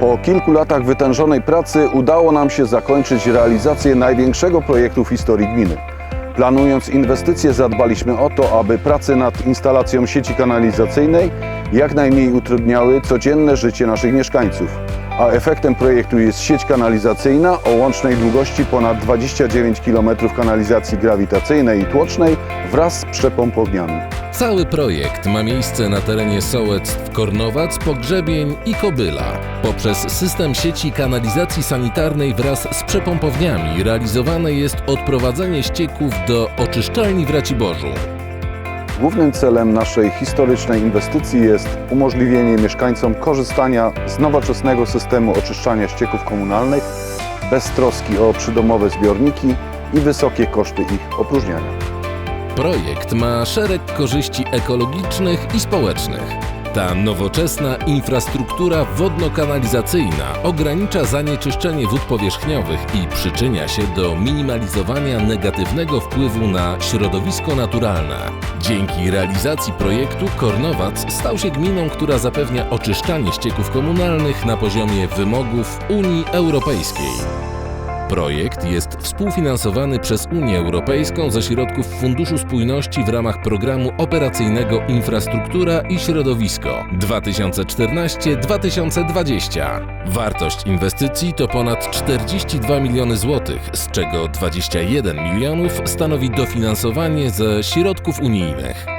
Po kilku latach wytężonej pracy udało nam się zakończyć realizację największego projektu w historii gminy. Planując inwestycje zadbaliśmy o to, aby prace nad instalacją sieci kanalizacyjnej jak najmniej utrudniały codzienne życie naszych mieszkańców. A efektem projektu jest sieć kanalizacyjna o łącznej długości ponad 29 km kanalizacji grawitacyjnej i tłocznej wraz z przepompowniami. Cały projekt ma miejsce na terenie sołectw Kornowac, Pogrzebień i Kobyla. Poprzez system sieci kanalizacji sanitarnej wraz z przepompowniami realizowane jest odprowadzenie ścieków do oczyszczalni w Raciborzu. Głównym celem naszej historycznej inwestycji jest umożliwienie mieszkańcom korzystania z nowoczesnego systemu oczyszczania ścieków komunalnych bez troski o przydomowe zbiorniki i wysokie koszty ich opróżniania. Projekt ma szereg korzyści ekologicznych i społecznych. Ta nowoczesna infrastruktura wodno-kanalizacyjna ogranicza zanieczyszczenie wód powierzchniowych i przyczynia się do minimalizowania negatywnego wpływu na środowisko naturalne. Dzięki realizacji projektu Kornowac stał się gminą, która zapewnia oczyszczanie ścieków komunalnych na poziomie wymogów Unii Europejskiej. Projekt jest współfinansowany przez Unię Europejską ze środków Funduszu Spójności w ramach programu operacyjnego Infrastruktura i Środowisko 2014-2020. Wartość inwestycji to ponad 42 miliony złotych, z czego 21 milionów stanowi dofinansowanie ze środków unijnych.